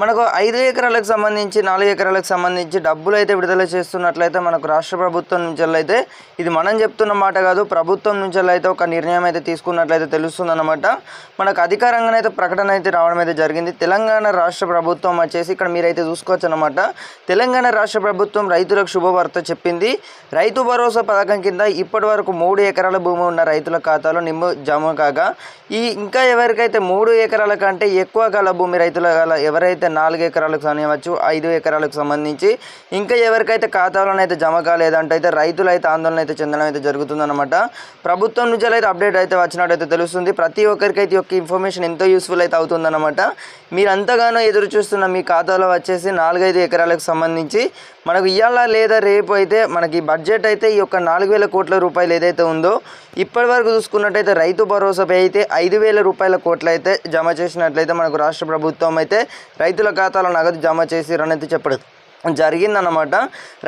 మనకు ఐదు ఎకరాలకు సంబంధించి నాలుగు ఎకరాలకు సంబంధించి డబ్బులు అయితే విడుదల చేస్తున్నట్లయితే మనకు రాష్ట్ర ప్రభుత్వం నుంచి అయితే ఇది మనం చెప్తున్న మాట కాదు ప్రభుత్వం నుంచి అయితే ఒక నిర్ణయం అయితే తీసుకున్నట్లయితే తెలుస్తుందన్నమాట. మనకు అధికారంగానైతే అయితే ప్రకటన అయితే రావడం అయితే జరిగింది. తెలంగాణ రాష్ట్ర ప్రభుత్వం వచ్చేసి ఇక్కడ మీరైతే చూసుకోవచ్చు అనమాట తెలంగాణ రాష్ట్ర ప్రభుత్వం రైతులకు శుభవార్త చెప్పింది. రైతు భరోసా పథకం కింద ఇప్పటి వరకు మూడు ఎకరాల భూమి ఉన్న రైతుల ఖాతాలో నిమ్ము జమ కాగా ఈ ఇంకా ఎవరికైతే మూడు ఎకరాల కంటే ఎక్కువ గల భూమి రైతుల గల అయితే నాలుగు ఎకరాలకు కానివ్వచ్చు ఐదు ఎకరాలకు సంబంధించి. ఇంకా ఎవరికైతే ఖాతాలోనైతే అయితే జమ కాలేదంటే అయితే రైతులు అయితే ఆందోళన అయితే చెందడం అయితే జరుగుతుందన్నమాట. ప్రభుత్వం నుంచి అయితే అప్డేట్ అయితే వచ్చినట్టయితే తెలుస్తుంది. ప్రతి ఒక్కరికి అయితే యొక్క ఇన్ఫర్మేషన్ ఎంతో యూస్ఫుల్ అయితే అవుతుందన్నమాట. మీరు అంతగానో ఎదురు చూస్తున్న మీ ఖాతాలో వచ్చేసి నాలుగైదు ఎకరాలకు సంబంధించి మనకు ఇవాళ లేదా రేపు అయితే మనకి బడ్జెట్ అయితే ఈ యొక్క నాలుగు వేల కోట్ల రూపాయలు ఏదైతే ఉందో ఇప్పటి వరకు చూసుకున్నట్టయితే రైతు భరోసాపై అయితే ఐదు వేల రూపాయల కోట్లు అయితే జమ చేసినట్లయితే మనకు రాష్ట్ర ప్రభుత్వం అయితే రైతుల ఖాతాలో నగదు జమ చేసిరని అయితే చెప్పడం. జరిగిందన్నమాట.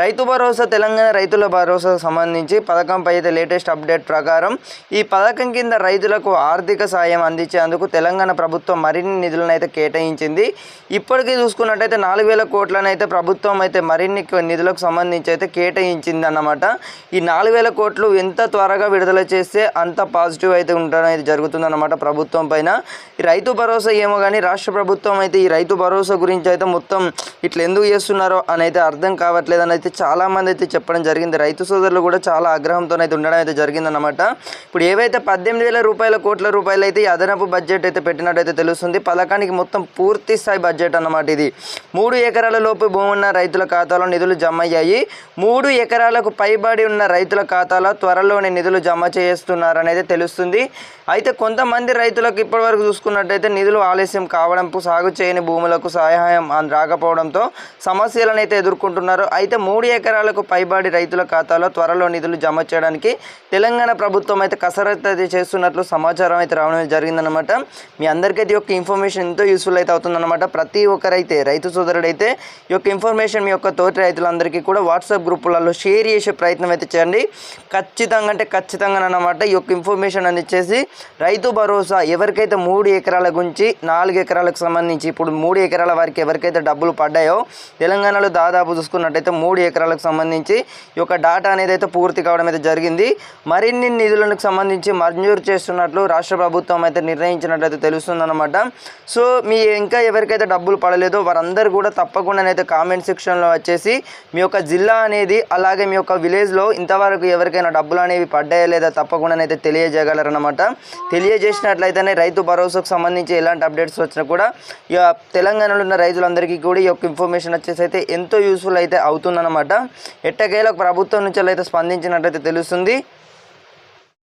రైతు భరోసా తెలంగాణ రైతుల భరోసాకు సంబంధించి పథకంపై అయితే లేటెస్ట్ అప్డేట్ ప్రకారం ఈ పథకం కింద రైతులకు ఆర్థిక సాయం అందించేందుకు తెలంగాణ ప్రభుత్వం మరిన్ని నిధులను అయితే కేటాయించింది. ఇప్పటికీ చూసుకున్నట్టయితే నాలుగు వేల కోట్లను అయితే ప్రభుత్వం అయితే మరిన్ని నిధులకు సంబంధించి అయితే కేటాయించింది అన్నమాట ఈ నాలుగు వేల కోట్లు ఎంత త్వరగా విడుదల చేస్తే అంత పాజిటివ్ అయితే ఉండడం అయితే జరుగుతుందన్నమాట ప్రభుత్వం పైన. ఈ రైతు భరోసా ఏమో కానీ రాష్ట్ర ప్రభుత్వం అయితే ఈ రైతు భరోసా గురించి అయితే మొత్తం ఇట్లా ఎందుకు చేస్తున్నారో అని అయితే అర్థం కావట్లేదు అని అయితే చాలామంది అయితే చెప్పడం జరిగింది. రైతు సోదరులు కూడా చాలా ఆగ్రహంతో అయితే ఉండడం అయితే జరిగిందన్నమాట. ఇప్పుడు ఏవైతే పద్దెనిమిది వేల రూపాయల కోట్ల రూపాయలు అయితే ఈ అదనపు బడ్జెట్ అయితే పెట్టినట్టయితే తెలుస్తుంది. పథకానికి మొత్తం పూర్తి స్థాయి బడ్జెట్ అన్నమాట ఇది. మూడు ఎకరాల లోపు భూమి ఉన్న రైతుల ఖాతాలో నిధులు జమ అయ్యాయి. మూడు ఎకరాలకు పైబడి ఉన్న రైతుల ఖాతాలో త్వరలోనే నిధులు జమ చేస్తున్నారనేది తెలుస్తుంది. అయితే కొంతమంది రైతులకు ఇప్పటివరకు చూసుకున్నట్టయితే నిధులు ఆలస్యం కావడంతో సాగు చేయని భూములకు సహాయం రాకపోవడంతో రాకపోవడంతో సమస్యలను అయితే ఎదుర్కొంటున్నారు అయితే మూడు ఎకరాలకు పైబడి రైతుల ఖాతాలో త్వరలో నిధులు జమ చేయడానికి తెలంగాణ ప్రభుత్వం అయితే కసరత్తు అయితే చేస్తున్నట్లు సమాచారం అయితే రావడం జరిగిందనమాట మీ అందరికైతే ఈ యొక్క ఇన్ఫర్మేషన్ ఎంతో యూస్ఫుల్ అయితే అవుతుందన్నమాట. ప్రతి ఒక్కరైతే రైతు సోదరుడైతే ఈ యొక్క ఇన్ఫర్మేషన్ మీ యొక్క తోటి రైతులందరికీ కూడా వాట్సాప్ గ్రూపులలో షేర్ చేసే ప్రయత్నం అయితే చేయండి. ఖచ్చితంగా అంటే ఖచ్చితంగా అనమాట ఈ యొక్క ఇన్ఫర్మేషన్ అందించేసి రైతు భరోసా ఎవరికైతే మూడు ఎకరాల గురించి నాలుగు ఎకరాలకు సంబంధించి ఇప్పుడు మూడు ఎకరాల వారికి ఎవరికైతే డబ్బులు పడ్డాయో తెలంగాణ తెలంగాణలో దాదాపు చూసుకున్నట్టయితే మూడు ఎకరాలకు సంబంధించి ఈ యొక్క డాటా అనేది అయితే పూర్తి కావడం అయితే జరిగింది. మరిన్ని నిధులకు సంబంధించి మంజూరు చేస్తున్నట్లు రాష్ట్ర ప్రభుత్వం అయితే నిర్ణయించినట్లయితే తెలుస్తుందన్నమాట. సో మీ ఇంకా ఎవరికైతే డబ్బులు పడలేదో వారందరూ కూడా తప్పకుండానైతే కామెంట్ సెక్షన్లో వచ్చేసి మీ యొక్క జిల్లా అనేది అలాగే మీ యొక్క విలేజ్లో ఇంతవరకు ఎవరికైనా డబ్బులు అనేవి పడ్డాయా లేదా తప్పకుండానైతే తెలియజేయగలరన్నమాట. తెలియజేసినట్లయితేనే రైతు భరోసాకు సంబంధించి ఎలాంటి అప్డేట్స్ వచ్చినా కూడా ఇక తెలంగాణలో ఉన్న రైతులందరికీ కూడా ఈ యొక్క ఇన్ఫర్మేషన్ వచ్చేసి అయితే ఎంతో యూస్ఫుల్ అయితే అవుతుందన్నమాట. ఎట్టకేలకు ప్రభుత్వం నుంచి అయితే స్పందించినట్టయితే తెలుస్తుంది.